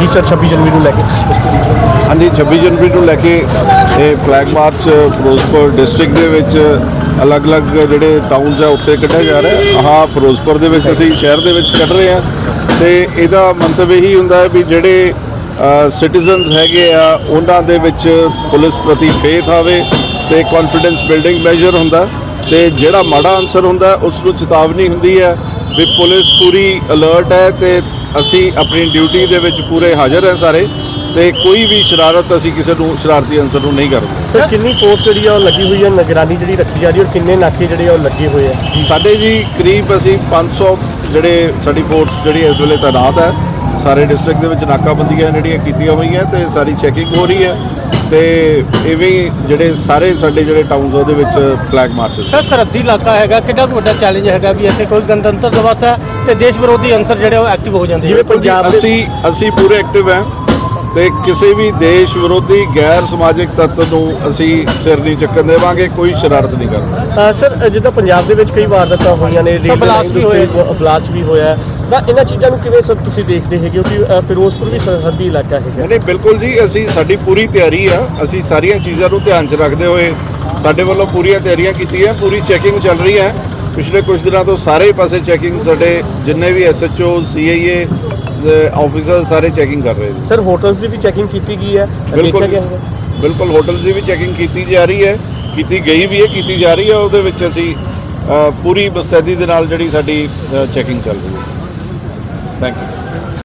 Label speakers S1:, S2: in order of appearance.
S1: ਜੀ ਸਰ 26 ਜਨਵਰੀ ਨੂੰ ਲੈ ਕੇ।
S2: ਹਾਂਜੀ 26 ਜਨਵਰੀ ਨੂੰ ਲੈ ਕੇ ਇਹ ਫਲੈਗ ਮਾਰਚ ਫਿਰੋਜ਼ਪੁਰ ਡਿਸਟ੍ਰਿਕਟ ਦੇ ਵਿੱਚ ਅਲੱਗ-ਅਲੱਗ ਜਿਹੜੇ ਟਾਊਨਸ ਆ, ਉੱਥੇ ਕੱਢਿਆ ਜਾ ਰਿਹਾ। ਹੈ ਆਹ ਫਿਰੋਜ਼ਪੁਰ ਦੇ ਵਿੱਚ ਅਸੀਂ ਸ਼ਹਿਰ ਦੇ ਵਿੱਚ ਕੱਢ ਰਹੇ ਹਾਂ। ਤੇ ਇਹਦਾ ਮੰਤਵ ਇਹੀ ਹੁੰਦਾ ਹੈ ਵੀ ਜਿਹੜੇ ਸਿਟੀਜ਼ਨਸ ਹੈਗੇ ਆ, ਉਹਨਾਂ ਦੇ ਵਿੱਚ ਪੁਲਿਸ ਪ੍ਰਤੀ ਫੇਥ ਆਵੇ ਤੇ ਕੌਨਫੀਡੈਂਸ ਬਿਲਡਿੰਗ ਮੈਜਰ ਹੁੰਦਾ। ਤੇ ਜਿਹੜਾ ਮਾੜਾ ਆਨਸਰ ਹੁੰਦਾ, ਉਸ ਨੂੰ ਚੇਤਾਵਨੀ ਹੁੰਦੀ ਹੈ ਵੀ ਪੁਲਿਸ ਪੂਰੀ ਅਲਰਟ ਹੈ ਤੇ ਅਸੀਂ ਆਪਣੀ ਡਿਊਟੀ ਦੇ ਵਿੱਚ ਪੂਰੇ ਹਾਜ਼ਰ ਹਾਂ ਸਾਰੇ ਤੇ ਕੋਈ ਵੀ ਸ਼ਰਾਰਤ ਅਸੀਂ ਕਿਸੇ ਨੂੰ ਸ਼ਰਾਰਤੀ ਅਨਸਰ ਨੂੰ ਨਹੀਂ ਕਰਦੇ।
S1: ਸਰ ਕਿੰਨੀ ਫੋਰਸ ਜਿਹੜੀ ਆ ਉਹ ਲੱਗੀ ਹੋਈ ਹੈ ਨਿਗਰਾਨੀ ਜਿਹੜੀ ਰੱਖੀ ਜਾ ਰਹੀ ਹੈ ਔਰ ਕਿੰਨੇ ਨਾਕੇ ਜਿਹੜੇ ਆ ਉਹ ਲੱਗੇ ਹੋਏ ਆ?
S2: ਸਾਡੇ ਜੀ ਕਰੀਬ ਅਸੀਂ 500 ਜਿਹੜੇ ਸਾਡੀ ਫੋਰਸ ਜਿਹੜੀ ਇਸ ਵੇਲੇ ਤਾਇਨਾਤ ਹੈ। ਸਾਰੇ ਡਿਸਟ੍ਰਿਕਟ ਦੇ ਵਿੱਚ ਨਾਕਾਬੰਦੀਆਂ ਜਿਹੜੀਆਂ ਕੀਤੀਆਂ ਹੋਈਆਂ ਤੇ ਸਾਰੀ ਚੈਕਿੰਗ ਹੋ ਰਹੀ ਹੈ ਤੇ ਇਵੇਂ ਜਿਹੜੇ ਸਾਰੇ ਸਾਡੇ ਜਿਹੜੇ ਟਾਊਨਸ ਉਹਦੇ ਵਿੱਚ ਫਲੈਗ ਮਾਰਚਸ
S3: ਸਰ ਸਰਹੱਦੀ ਇਲਾਕਾ ਹੈਗਾ ਕਿੰਨਾ ਵੱਡਾ ਚੈਲੰਜ ਹੈਗਾ ਵੀ ਇੱਥੇ ਕੋਈ ਗਣਤੰਤਰ ਦਿਵਸ ਹੈ ਤੇ ਦੇਸ਼ ਵਿਰੋਧੀ ਅੰਸਰ ਜਿਹੜੇ ਉਹ ਐਕਟਿਵ ਹੋ ਜਾਂਦੇ
S1: ਜਿਵੇਂ ਪੰਜਾਬ ਦੇ
S2: ਅਸੀਂ ਅਸੀਂ ਪੂਰੇ ਐਕਟਿਵ ਹਾਂ ਤੇ ਕਿਸੇ ਵੀ ਦੇਸ਼ ਵਿਰੋਧੀ ਗੈਰ ਸਮਾਜਿਕ ਤੱਤ ਨੂੰ ਅਸੀਂ ਸਿਰ ਨਹੀਂ ਚੱਕਣ ਦੇਵਾਂਗੇ ਕੋਈ ਸ਼ਰਾਰਤ ਨਹੀਂ ਕਰਨਾ।
S1: ਸਰ ਜਿੱਦਾਂ ਪੰਜਾਬ ਦੇ ਵਿੱਚ ਕਈ ਵਾਰਦਾਤਾਂ ਹੋਈਆਂ ਨੇ
S3: ਬਲਾਸਟ ਵੀ।
S1: ਉੱਤੇ ਬਲਾਸਟ ਵੀ ਹੋਇਆ ਤਾਂ ਇਹਨਾਂ ਚੀਜ਼ਾਂ ਨੂੰ ਕਿਵੇਂ ਸਰ ਤੁਸੀਂ ਦੇਖਦੇ ਹੈਗੇ ਹੋ ਕਿ ਅ, ਫਿਰੋਜ਼ਪੁਰ ਵੀ ਸਰਹੱਦੀ ਇਲਾਕਾ ਹੈਗਾ?
S2: ਨਹੀਂ ਬਿਲਕੁਲ ਜੀ ਅਸੀਂ ਸਾਡੀ ਪੂਰੀ ਤਿਆਰੀ ਆ। ਅਸੀਂ ਸਾਰੀਆਂ ਚੀਜ਼ਾਂ ਨੂੰ ਧਿਆਨ 'ਚ ਰੱਖਦੇ ਹੋਏ ਸਾਡੇ ਵੱਲੋਂ ਪੂਰੀਆਂ ਤਿਆਰੀਆਂ ਕੀਤੀਆਂ ਪੂਰੀ ਚੈਕਿੰਗ ਚੱਲ ਰਹੀ ਹੈ। ਪਿਛਲੇ ਕੁਝ ਦਿਨਾਂ ਤੋਂ ਸਾਰੇ ਪਾਸੇ ਚੈਕਿੰਗ ਸਾਡੇ ਜਿੰਨੇ ਵੀ ਐਸਐਚਓ ਸੀਆਈਏ ਦੇ ਆਫੀਸਰ ਸਾਰੇ ਚੈਕਿੰਗ ਕਰ ਰਹੇ ਨੇ।
S1: ਸਰ ਹੋਟਲਸ ਦੀ ਵੀ ਚੈਕਿੰਗ ਕੀਤੀ ਗਈ ਹੈ? ਦੇਖਿਆ ਗਿਆ ਹੈਗਾ
S2: ਬਿਲਕੁਲ ਹੋਟਲਸ ਦੀ ਵੀ ਚੈਕਿੰਗ ਕੀਤੀ ਜਾ ਰਹੀ ਹੈ। ਕੀਤੀ ਗਈ ਵੀ ਹੈ ਕੀਤੀ ਜਾ ਰਹੀ ਹੈ ਉਹਦੇ ਵਿੱਚ ਅਸੀਂ ਪੂਰੀ ਮੁਸਤੈਦੀ ਦੇ ਨਾਲ ਜਿਹੜੀ ਸਾਡੀ ਚੈਕਿੰਗ ਚੱਲ ਰਹੀ ਹੈ। Thank you.